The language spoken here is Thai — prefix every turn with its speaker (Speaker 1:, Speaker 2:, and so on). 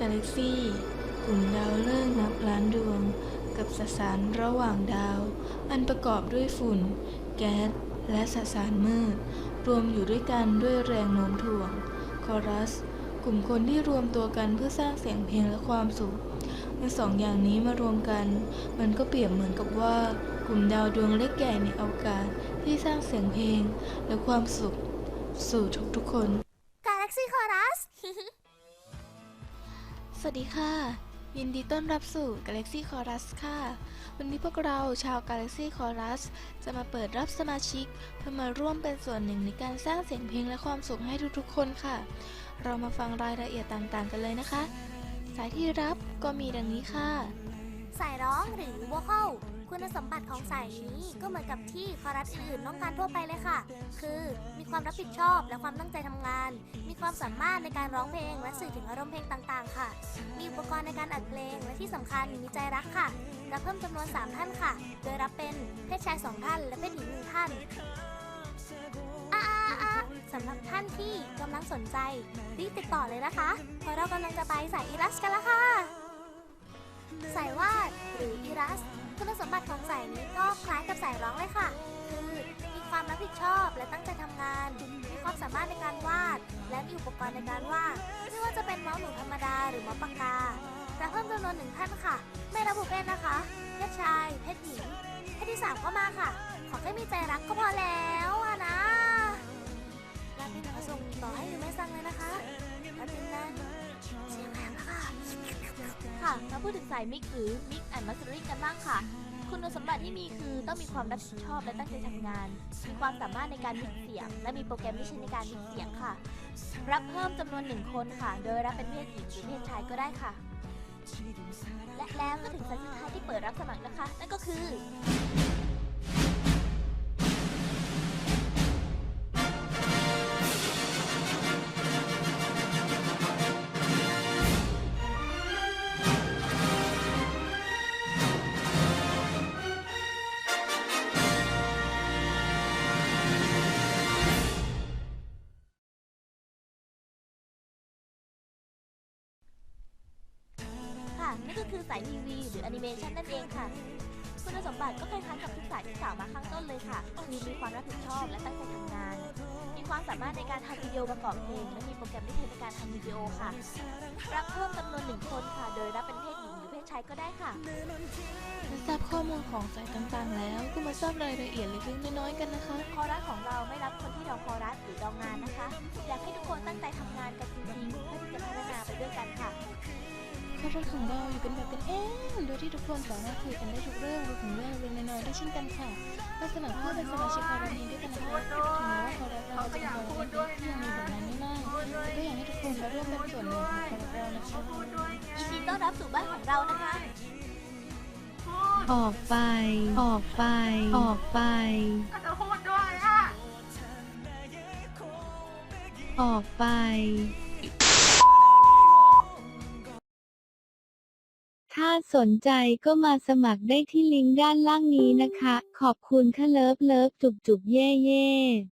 Speaker 1: กาแล็กซี่กลุ่มดาวฤกษ์นับล้านดวง กับสสารระหว่างดาว อันประกอบด้วยฝุ่น แก๊ส และสสารมืด รวมอยู่ด้วยกันด้วยแรงโน้มถ่วง คอรัส กลุ่มคนที่รวมตัวกันเพื่อสร้างเสียงเพลงและความสุขเมื่อสองอย่างนี้มารวมกัน มันก็เปรียบเหมือนกับว่ากลุ่มดาวดวงเล็กใหญ่ในอวกาศที่สร้างเสียงเพลงและความสุขสู่ทุกๆคน
Speaker 2: Galaxy Chorus
Speaker 1: สวัสดีค่ะ ยินดีต้อนรับสู่ Galaxy Chorus ค่ะ วันนี้พวกเราชาว Galaxy Chorus จะมาเปิดรับสมาชิก เพื่อมาร่วมเป็นส่วนหนึ่งในการสร้างเสียงเพลงและความสุขให้ทุกๆ คนค่ะ เรามาฟังรายละเอียดต่างๆ กันเลยนะคะ สายที่รับก็มีดังนี้ค่ะ
Speaker 2: สายร้องหรือ vocal คุณสมบัติของสายนี้ก็เหมือนกับที่คอรัสอื่นๆต้องการทั่วไปเลยค่ะ คือมีความรับผิดชอบและความตั้งใจทำงาน มีความสามารถในการร้องเพลงและสื่อถึงอารมณ์เพลงต่างๆ ค่ะ มีอุปกรณ์ในการอัดเพลงและที่สำคัญมีใจรักค่ะรับเพิ่มจำนวน 3 ท่านค่ะ โดยรับเป็นเพศชาย 2 ท่าน และเพศหญิง1ท่านอ่าอ่านสำหรับท่านที่กำลังสนใจรีบติดต่อเลยนะคะเพราะเรากำลังจะไปสายอีรัสกันแล้วค่ะ สายวาดหรืออีรัส คุณสมบัติของสายนี้ก็คล้ายกับสายร้องเลยค่ะ คือมีความรับผิดชอบและตั้งใจทำงาน มีความสามารถในการวาด และมีอุปกรณ์ในการวาด ไม่ว่าจะเป็นเมาส์หนูธรรมดาหรือเมาส์ปากกาจะเพิ่มจำนวนหนึ่งท่านค่ะ ไม่ระบุเพศนะคะ เพศชาย เพศหญิง เพศที่สามก็มาค่ะ ขอแค่มีใจรักก็พอแล้วอะนะลาตินขอส่งต่อให้ยูไม่สั่งเลยนะคะลาตินนั้นเมา
Speaker 3: พูดถึงสายมิกหรือมิกแอนด์มาสเตอริงกันบ้างค่ะ คุณสมบัติที่มีคือต้องมีความรับผิดชอบและตั้งใจทำงาน มีความสามารถในการมิกเสียง และมีโปรแกรมที่ใช้ในการมิกเสียงค่ะ รับเพิ่มจำนวนหนึ่งคนค่ะ โดยรับเป็นเพศหญิงหรือเพศชายก็ได้ค่ะ และแล้วก็ถึงสายสุดท้ายที่เปิดรับสมัครนะคะ นั่นก็คือ นั่นก็คือสายทีวีหรือแอนิเมชันนั่นเองค่ะคุณสมบัติก็คล้ายๆกับทุกสายที่กล่าวมาข้างต้นเลยค่ะคือมีความรับผิดชอบและตั้งใจทำงาน มีความสามารถในการทำวิดีโอประกอบเพลงและมีโปรแกรมที่ใช้ในการทำวิดีโอค่ะ รับเพิ่มจำนวนหนึ่งคนค่ะ โดยรับเป็นเพศหญิงหรือเพศชายก็ได้ค่ะ
Speaker 1: เมื่อทราบข้อมูลของสายต่างๆ แล้วก็มาทราบรายละเอียดเล็กๆน้อยๆกันนะคะ
Speaker 3: คอรัสของเราไม่รับคนที่ดองคอรัสหรือดองงานนะคะ อยากให้ทุกคนตั้งใจทำงานกันจริง ค
Speaker 1: อรัสของเราอยู่เป็นแบบเป็นเองโดยที่ทุกคนสามารถคุยกันได้ทุกเรื่องรวมถึงเรื่องเล็กๆน้อยได้เช่นกันค่ะและสมัครเพื่อเป็นสมาชิกคอรัสนี้ด้วยกันนะคะถึงแม้ว่าคอรัสเราจะเป็นคอรัสเล็กๆที่ยังมีผลงานไม่มากแต่ก็อยากให้ทุกคนมาร่วมเป็นส่วนหนึ่งของคอรัสเรานะคะ
Speaker 3: ยินดีต้อนรับสู่บ้านของเรานะคะ
Speaker 4: ออกไป ออกไป ออกไปออกไป สนใจก็มาสมัครได้ที่ลิงก์ด้านล่างนี้นะคะ ขอบคุณค่ะเลิฟเลิฟจุบจุบเย่เย่